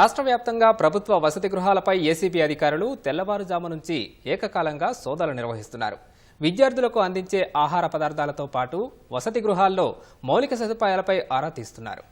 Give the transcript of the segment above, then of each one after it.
రాష్ట్ర వ్యాప్తంగా ప్రభుత్వ వసతి గృహాలపై ఏసీబీ అధికారులు తెల్లవారుజాము నుంచి ఏకకాలంగా సోదాలు నిర్వహిస్తున్నారు. విద్యార్థులకు అందించే ఆహార పదార్థాలతో పాటు వసతి గృహాల్లో మౌలిక సదుపాయాలపై ఆరా తీస్తున్నారు.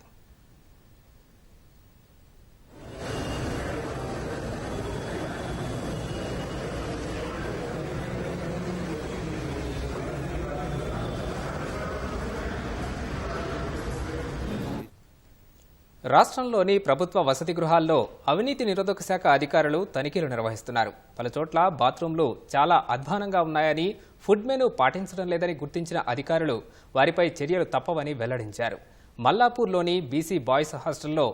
రాష్ట్రంలోని ప్రభుత్వ వసతి గృహాల్లో అవినీతి నిరోధక శాఖ అధికారులు తనిఖీలు నిర్వహిస్తున్నారు. పలుచోట్ల బాత్రూంలు చాలా అధ్వానంగా ఉన్నాయని ఫుడ్ మెనూ పాటించడం లేదని గుర్తించిన అధికారులు వారిపై చర్యలు తప్పవని వెల్లడించారు. మల్లాపూర్లోని బీసీ బాయ్స్ హాస్టల్లో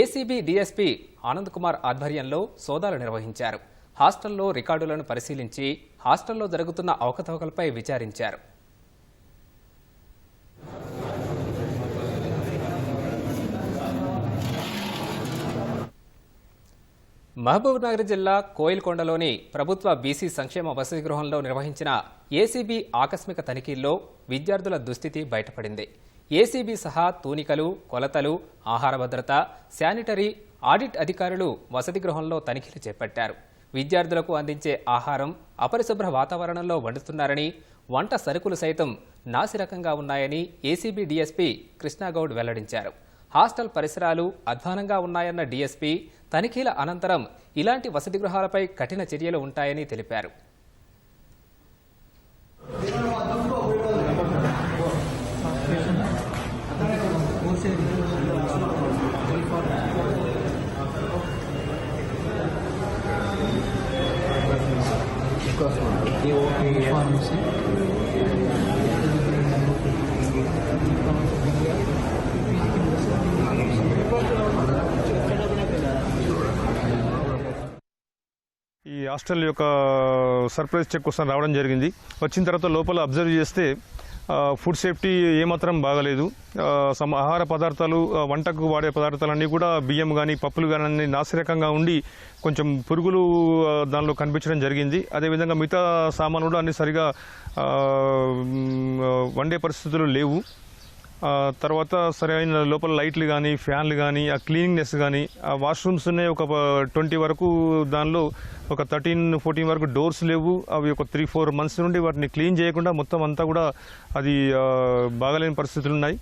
ఏసీబీ డీఎస్పీ ఆనంద్ కుమార్ ఆధ్వర్యంలో సోదాలు నిర్వహించారు. హాస్టల్లో రికార్డులను పరిశీలించి హాస్టల్లో జరుగుతున్న అవకతవకలపై విచారించారు. మహబూబ్నగర్ జిల్లా కోయిల్కొండలోని ప్రభుత్వ బీసీ సంక్షేమ వసతి గృహంలో నిర్వహించిన ఏసీబీ ఆకస్మిక తనిఖీల్లో విద్యార్థుల దుస్థితి బయటపడింది. ఏసీబీ సహా తూనికలు కొలతలు ఆహార భద్రత శానిటరీ ఆడిట్ అధికారులు వసతి గృహంలో తనిఖీలు చేపట్టారు. విద్యార్థులకు అందించే ఆహారం అపరిశుభ్ర వాతావరణంలో వండుతున్నారని వంట సరుకులు సైతం నాసిరకంగా ఉన్నాయని ఏసీబీ డీఎస్పీ కృష్ణాగౌడ్ వెల్లడించారు. హాస్టల్ పరిసరాలు అధ్వానంగా ఉన్నాయన్న డీఎస్పీ తనిఖీల అనంతరం ఇలాంటి వసతి గృహాలపై కఠిన చర్యలు ఉంటాయని తెలిపారు. ఈ ఈ హాస్టల్ యొక్క సర్ప్రైజ్ చెక్ కోసం రావడం జరిగింది. వచ్చిన తర్వాత లోపల అబ్జర్వ్ చేస్తే ఫుడ్ సేఫ్టీ ఏమాత్రం బాగలేదు. సమ ఆహార పదార్థాలు వంటకు వాడే పదార్థాలన్నీ కూడా బియ్యం కానీ పప్పులు కానీ అన్ని నాసిరకంగా ఉండి కొంచెం పురుగులు దానిలో కనిపించడం జరిగింది. అదేవిధంగా మిగతా సామాన్లు కూడా అన్ని సరిగా వండే పరిస్థితులు లేవు. తర్వాత సరైన లోపల లైట్లు కానీ ఫ్యాన్లు కానీ ఆ క్లీనింగ్నెస్ కానీ ఆ వాష్రూమ్స్ ఉన్నాయి. ఒక ట్వంటీ వరకు దానిలో ఒక థర్టీన్ ఫోర్టీన్ వరకు డోర్స్ లేవు. అవి ఒక త్రీ ఫోర్ మంత్స్ నుండి వాటిని క్లీన్ చేయకుండా మొత్తం అంతా కూడా అది బాగలేని బాగాలేని పరిస్థితులు ఉన్నాయి.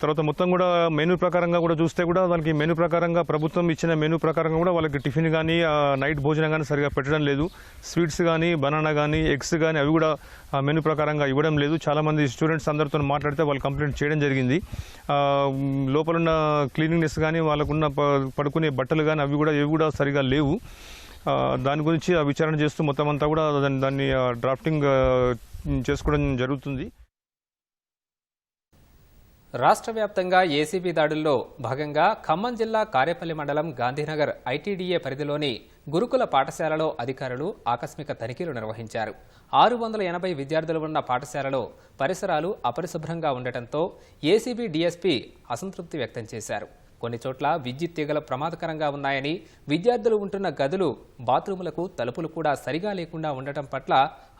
తర్వాత మొత్తం కూడా మెనూ ప్రకారంగా కూడా చూస్తే కూడా దానికి మెనూ ప్రకారంగా ప్రభుత్వం ఇచ్చిన మెనూ ప్రకారంగా కూడా వాళ్ళకి టిఫిన్ కానీ నైట్ భోజనం కానీ సరిగా పెట్టడం లేదు. స్వీట్స్ కానీ బనానా కానీ ఎగ్స్ కానీ అవి కూడా మెనూ ప్రకారంగా ఇవ్వడం లేదు. చాలా మంది స్టూడెంట్స్ అందరితో మాట్లాడితే వాళ్ళు కంప్లైంట్ చేయడం జరిగింది. లోపలున్న క్లీనింగ్నెస్ కానీ వాళ్ళకున్న పడుకునే బట్టలు కానీ అవి కూడా ఇవి కూడా సరిగా లేవు. దాని గురించి ఆ విచారణ చేస్తూ మొత్తం అంతా కూడా దాన్ని దాన్ని డ్రాఫ్టింగ్ చేసుకోవడం జరుగుతుంది. రాష్ట్ర వ్యాప్తంగా ఏసీబీ దాడుల్లో భాగంగా ఖమ్మం జిల్లా కారేపల్లి మండలం గాంధీనగర్ ఐటీడీఏ పరిధిలోని గురుకుల పాఠశాలలో అధికారులు ఆకస్మిక తనిఖీలు నిర్వహించారు. ఆరు వందల ఎనభై విద్యార్థులు ఉన్న పాఠశాలలో పరిసరాలు అపరిశుభ్రంగా ఉండటంతో ఏసీబీ డీఎస్పీ అసంతృప్తి వ్యక్తం చేశారు. కొన్ని చోట్ల విద్యుత్ తీగలు ప్రమాదకరంగా ఉన్నాయని విద్యార్థులు ఉంటున్న గదులు బాత్రూములకు తలుపులు కూడా సరిగా లేకుండా ఉండటం పట్ల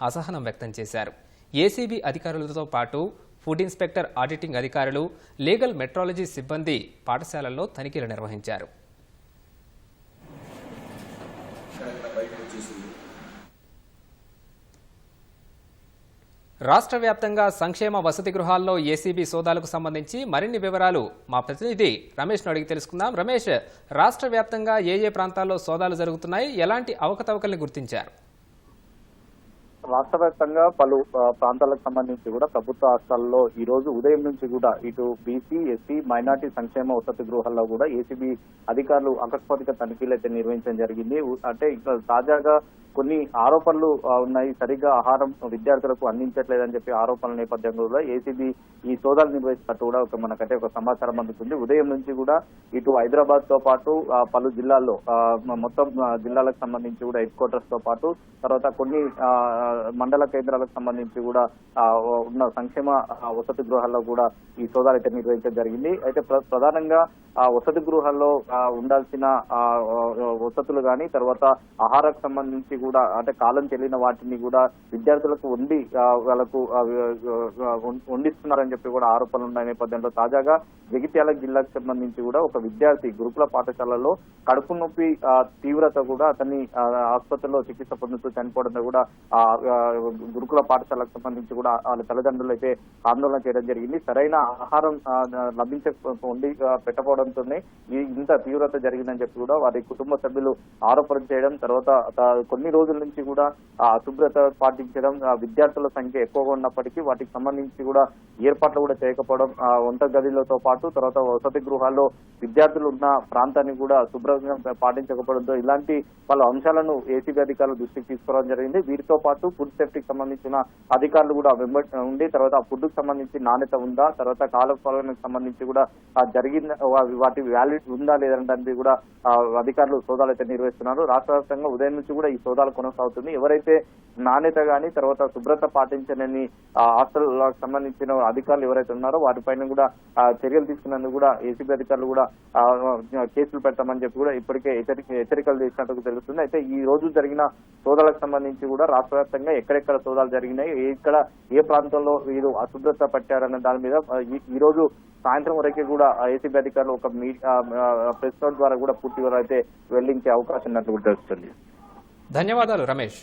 అసహనం వ్యక్తం చేశారు. ఏసీబీ అధికారులతో పాటు ఫుడ్ ఇన్స్పెక్టర్ ఆడిటింగ్ అధికారులు లీగల్ మెట్రాలజీ సిబ్బంది పాఠశాలల్లో తనిఖీలు నిర్వహించారు. రాష్ట్ర వ్యాప్తంగా సంక్షేమ వసతి గృహాల్లో ఏసీబీ సోదాలకు సంబంధించి మరిన్ని వివరాలు మా ప్రతినిధి రమేష్ను అడిగి తెలుసుకుందాం. రమేష్ రాష్ట్ర వ్యాప్తంగా ఏ ఏ ప్రాంతాల్లో సోదాలు జరుగుతున్నాయి? ఎలాంటి అవకతవకల్ని గుర్తించారు? రాష్ట్ర వ్యాప్తంగా పలు ప్రాంతాలకు సంబంధించి కూడా ప్రభుత్వ హాస్టల్లో ఈ రోజు ఉదయం నుంచి కూడా ఇటు బీసీ ఎస్సీ మైనార్టీ సంక్షేమ వసతి గృహాల్లో కూడా ఏసీబీ అధికారులు అకస్మాత్తుగా తనిఖీలు అయితే నిర్వహించడం జరిగింది. అంటే ఇక్కడ తాజాగా కొన్ని ఆరోపణలు ఉన్నాయి. సరిగ్గా ఆహారం విద్యార్థులకు అందించట్లేదని చెప్పి ఆరోపణల నేపథ్యంలో కూడా ఏసీబీ ఈ సోదాలు నిర్వహిస్తున్నట్టు కూడా ఒక మనకంటే ఒక సమాచారం అందుతుంది. ఉదయం నుంచి కూడా ఇటు హైదరాబాద్తో పాటు పలు జిల్లాల్లో మొత్తం జిల్లాలకు సంబంధించి కూడా హెడ్ క్వార్టర్స్తో పాటు తర్వాత కొన్ని మండల కేంద్రాలకు సంబంధించి కూడా ఉన్న సంక్షేమ వసతి గృహాల్లో కూడా ఈ సోదాలు అయితే నిర్వహించడం జరిగింది. అయితే ప్రధానంగా ఆ వసతి గృహాల్లో ఉండాల్సిన వసతులు కానీ తర్వాత ఆహారకు సంబంధించి కూడా అంటే కాలం చెల్లిన వాటిని కూడా విద్యార్థులకు వండి వాళ్ళకు వండిస్తున్నారని చెప్పి కూడా ఆరోపణలు ఉన్న నేపథ్యంలో. తాజాగా జగిత్యాల జిల్లాకు సంబంధించి కూడా ఒక విద్యార్థి గురుకుల పాఠశాలలో కడుపు నొప్పి తీవ్రత కూడా అతన్ని ఆసుపత్రిలో చికిత్స పొందుతూ చనిపోవడంతో కూడా గురుకుల పాఠశాలకు సంబంధించి కూడా వాళ్ళ తల్లిదండ్రులు అయితే ఆందోళన చేయడం జరిగింది. సరైన ఆహారం ఆ, లభించక ఉండి పెట్టకపోవడంతోనే ఇంత తీవ్రత జరిగిందని చెప్పి కూడా వారి కుటుంబ సభ్యులు ఆరోపణ చేయడం తర్వాత కొన్ని రోజుల నుంచి కూడా ఆ అశుభ్రత పాటించడం ఆ విద్యార్థుల సంఖ్య ఎక్కువగా ఉన్నప్పటికీ వాటికి సంబంధించి కూడా ఏర్పాట్లు కూడా చేయకపోవడం వంట గదిలతో పాటు తర్వాత వసతి గృహాల్లో విద్యార్థులు ఉన్న ప్రాంతాన్ని కూడా శుభ్రంగా పాటించకపోవడంతో ఇలాంటి పలు అంశాలను ఏసీబీ అధికారులు దృష్టికి తీసుకురావడం జరిగింది. వీరితో పాటు ఫుడ్ సేఫ్టీకి సంబంధించిన అధికారులు కూడా వెంబడి ఉండి తర్వాత ఆ ఫుడ్ సంబంధించి నాణ్యత ఉందా తర్వాత కాల సంబంధించి కూడా జరిగిన వాటి వ్యాలిడ్ ఉందా లేదంటే కూడా అధికారులు సోదాలు అయితే నిర్వహిస్తున్నారు. రాష్ట్ర వ్యాప్తంగా ఉదయం నుంచి కూడా ఈ సోదాలు కొనసాగుతుంది. ఎవరైతే నాణ్యత గాని తర్వాత శుభ్రత పాటించనని హాస్టల్ సంబంధించిన అధికారులు ఎవరైతే ఉన్నారో వాటిపైన కూడా చర్యలు తీసుకున్నందుకు కూడా ఏసీబీ అధికారులు కూడా కేసులు పెడతామని చెప్పి కూడా ఇప్పటికే హెచ్చరిక హెచ్చరికలు చేసినట్టు తెలుస్తుంది. అయితే ఈ రోజు జరిగిన సోదాలకు సంబంధించి కూడా రాష్ట్ర వ్యాప్తంగా ఎక్కడెక్కడ సోదాలు జరిగినాయి ఇక్కడ ఏ ప్రాంతంలో వీరు అశుభ్రత పట్టారన్న దాని మీద ఈ- ఈ రోజు సాయంత్రం వరకు కూడా ఏసీబీ అధికారులు ఒక మీ ప్రెస్ నోట్ ద్వారా కూడా పూర్తి వివరాలు అయితే వెల్లించే అవకాశం ఉన్నట్టు కూడా తెలుస్తుంది. ధన్యవాదాలు రమేష్.